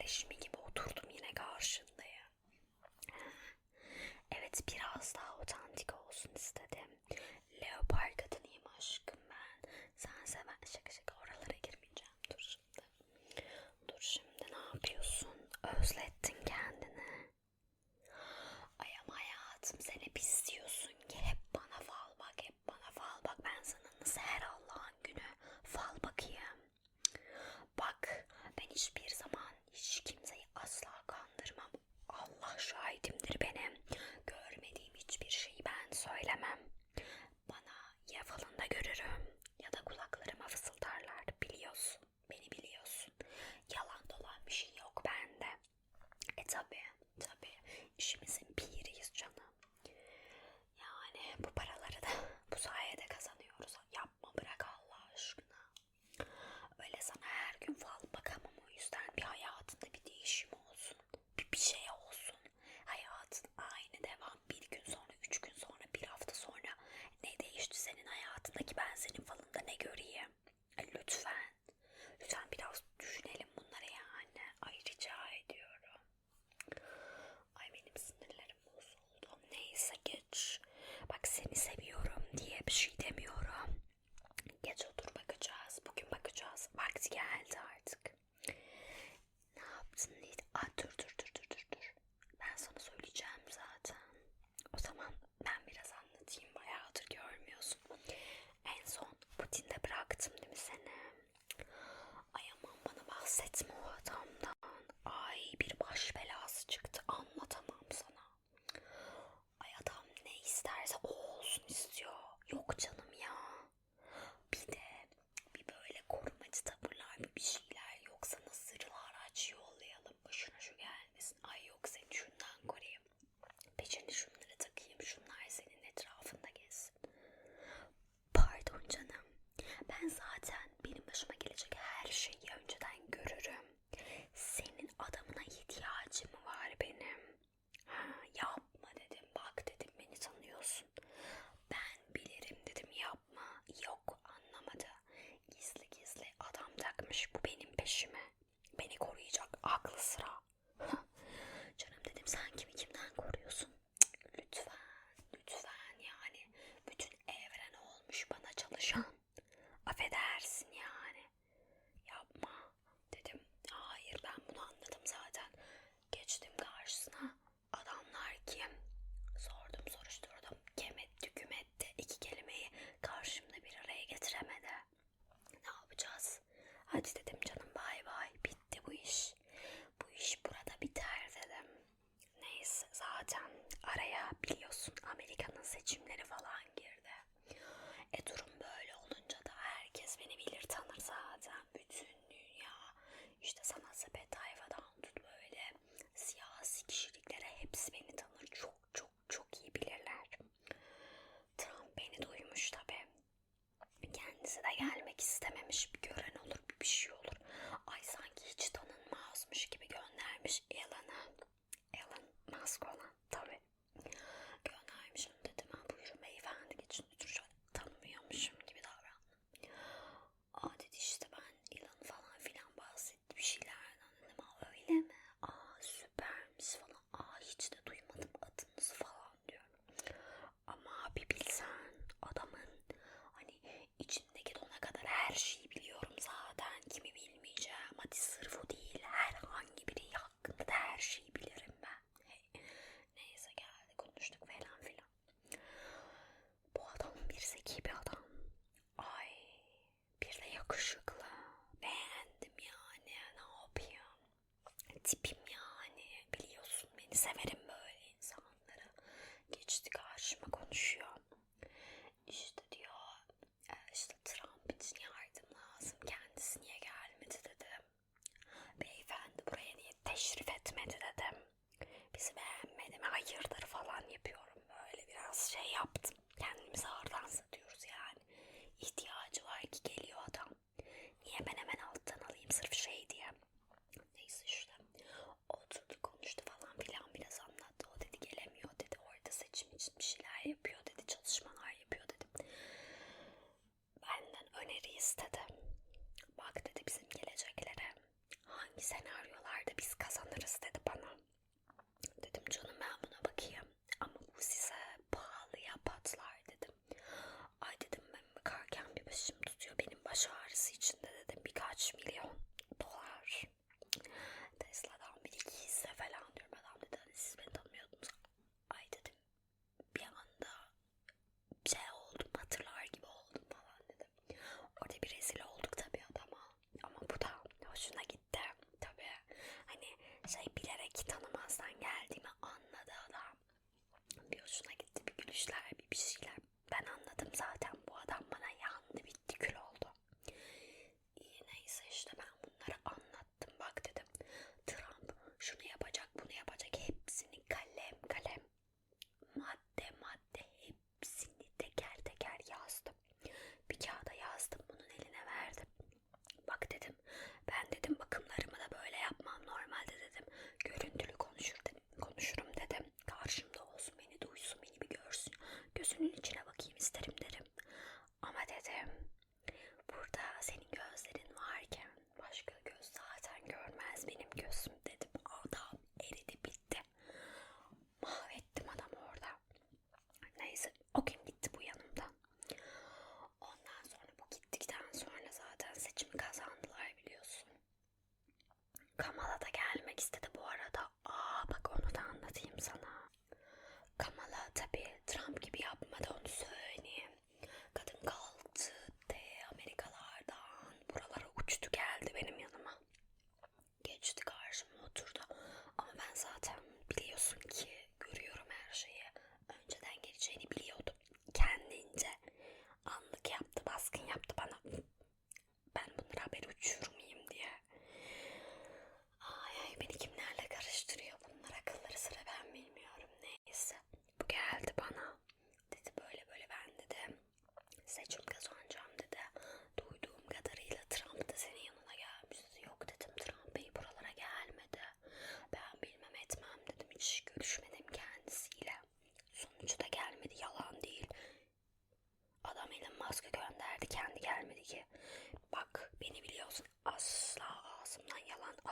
birleşimi gibi oturdum yine karşında. altındaki ben senin falında ne göreyim? Lütfen. cette montagne. Hadi dedim canım bay bay bitti bu iş. Bu iş burada biter dedim. Neyse zaten araya biliyorsun Amerika'nın seçimleri falan girdi. E durum böyle olunca da herkes beni bilir tanır zaten. Bütün dünya işte sanat sepet tayfadan tut böyle siyasi kişiliklere hepsi beni tanır. Çok çok çok iyi bilirler. Trump beni duymuş tabi. Kendisi de gelmek istememiş. bir Gören olur bir şey olur. Ay sanki hiç tanınmazmış gibi göndermiş Elon'a. Elon Musk olan.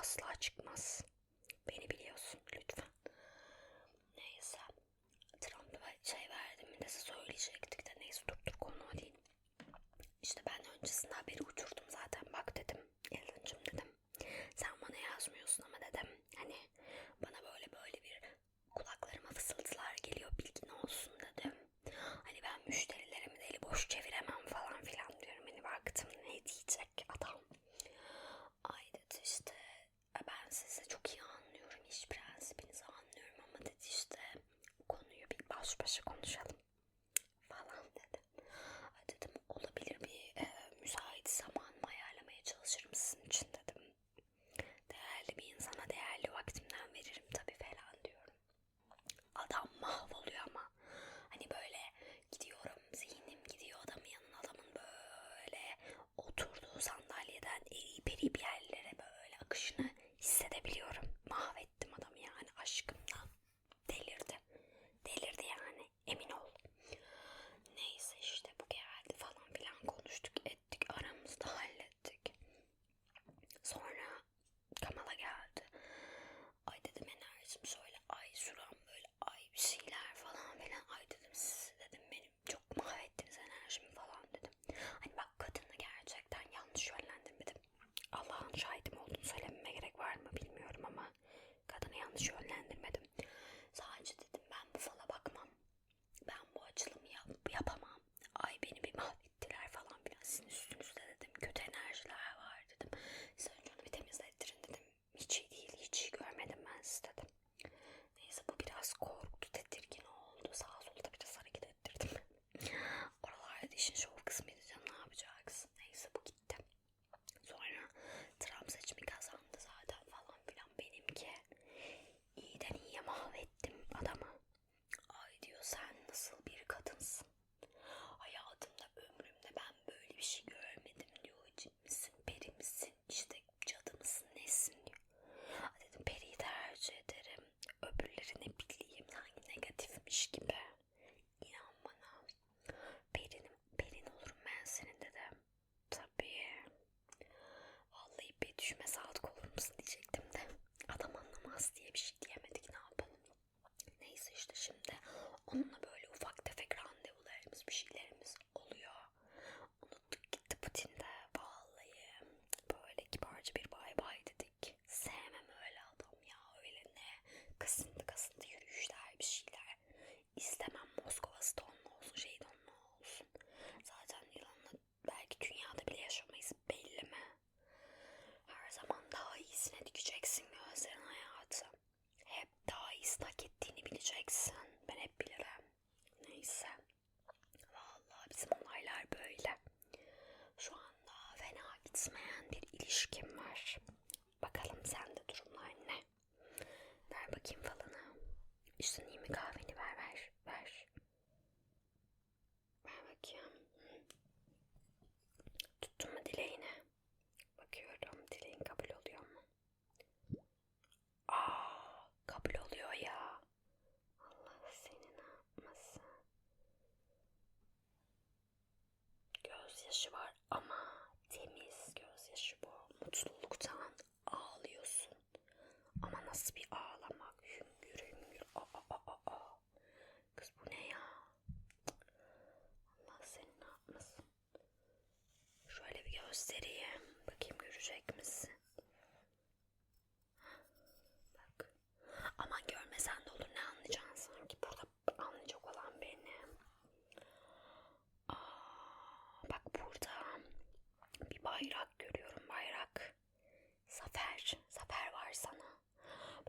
asla çıkmaz. Beni biliyorsun lütfen. Neyse. Trump'a şey verdim de söyleyecektik de neyse dur dur konu değil. İşte ben öncesinde haberi uçurdum. 次是出。üşümez abi. gösteriyi. Bakayım görecek misin? Bak. Aman görmesen de olur ne anlayacaksın sanki. Burada anlayacak olan benim. Aa, bak burada bir bayrak görüyorum bayrak. Zafer. Zafer var sana.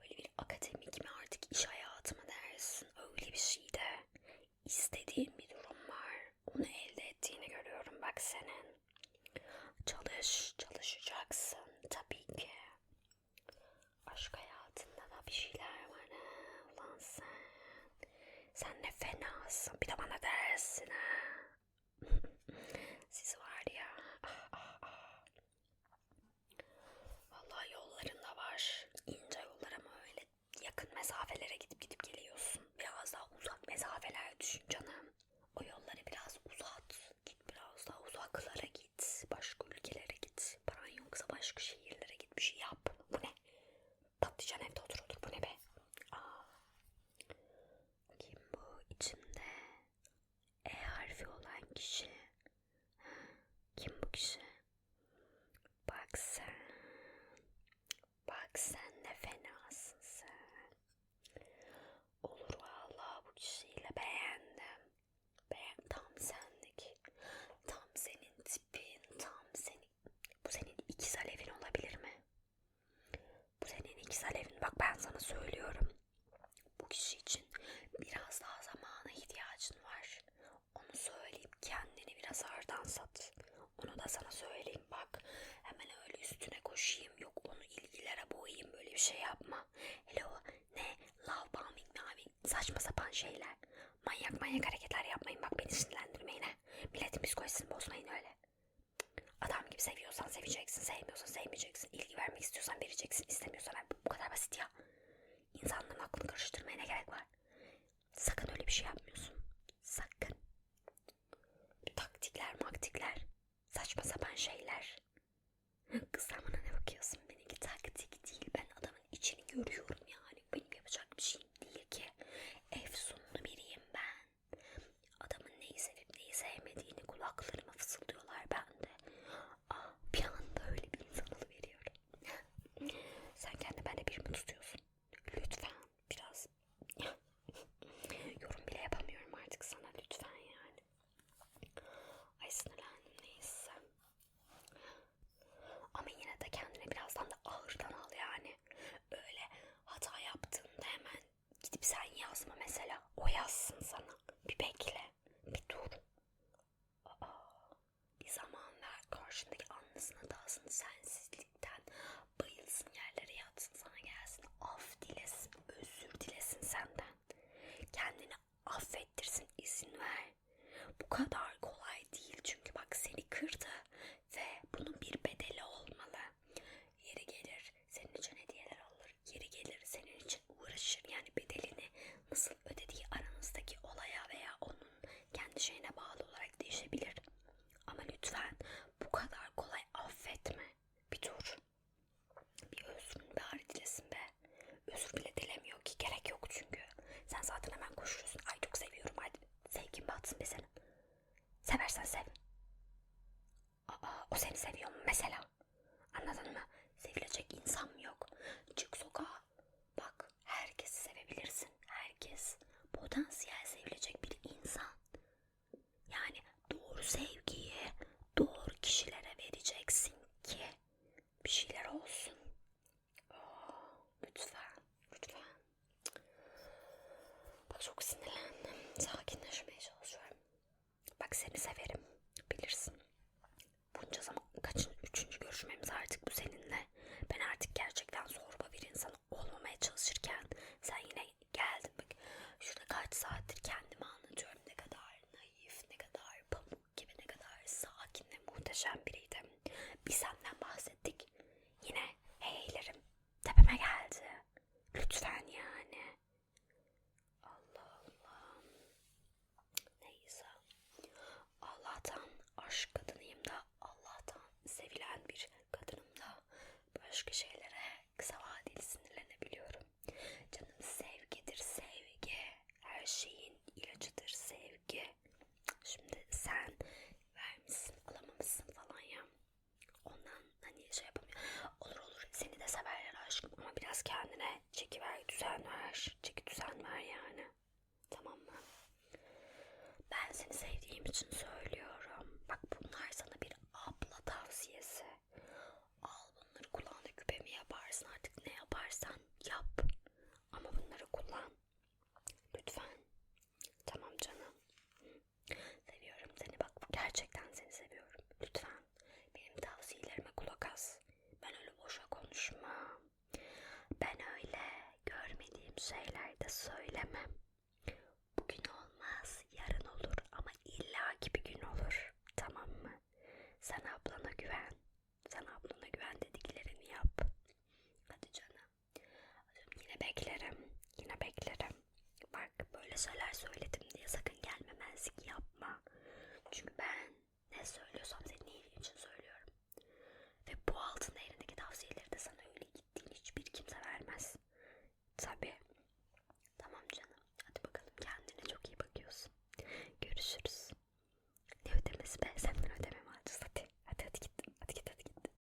Böyle bir akademik mi artık iş hayatı mı dersin? Öyle bir şey de istediğin çalış, çalışacaksın tabii ki. Aşk hayatında da bir şeyler var ha. Ulan sen. Sen ne fenasın. Bir de bana dersin ha. koşayım yok onu ilgilere boyayayım böyle bir şey yapma. Hele o ne love bombing maving saçma sapan şeyler. Manyak manyak hareketler yapmayın bak beni sinirlendirmeyin ha. Milletin psikolojisini bozmayın öyle. Adam gibi seviyorsan seveceksin, sevmiyorsan sevmeyeceksin. İlgi vermek istiyorsan vereceksin, istemiyorsan ben bu kadar basit ya. İnsanların aklını karıştırmaya ne gerek sen yazma mesela. O yazsın. İçin söylüyorum. Bak bunlar sana bir abla tavsiyesi. Al bunları kulağına küpe mi yaparsın artık ne yaparsan yap. Ama bunları kullan. Lütfen. Tamam canım. Seviyorum seni bak gerçekten seni seviyorum. Lütfen benim tavsiyelerime kulak as. Ben öyle boşa konuşmam. Ben öyle görmediğim şeyler de söylemem. Bugün olmaz, yarın olur ama illaki bir gün olur. Tamam mı? Sen ablana güven. Sen ablana güven dediklerini yap. Hadi canım. Canım Yine beklerim. Yine beklerim. Bak böyle şeyler söyledim diye sakın gelmemezlik yapma. Çünkü ben ne söylüyorsam senin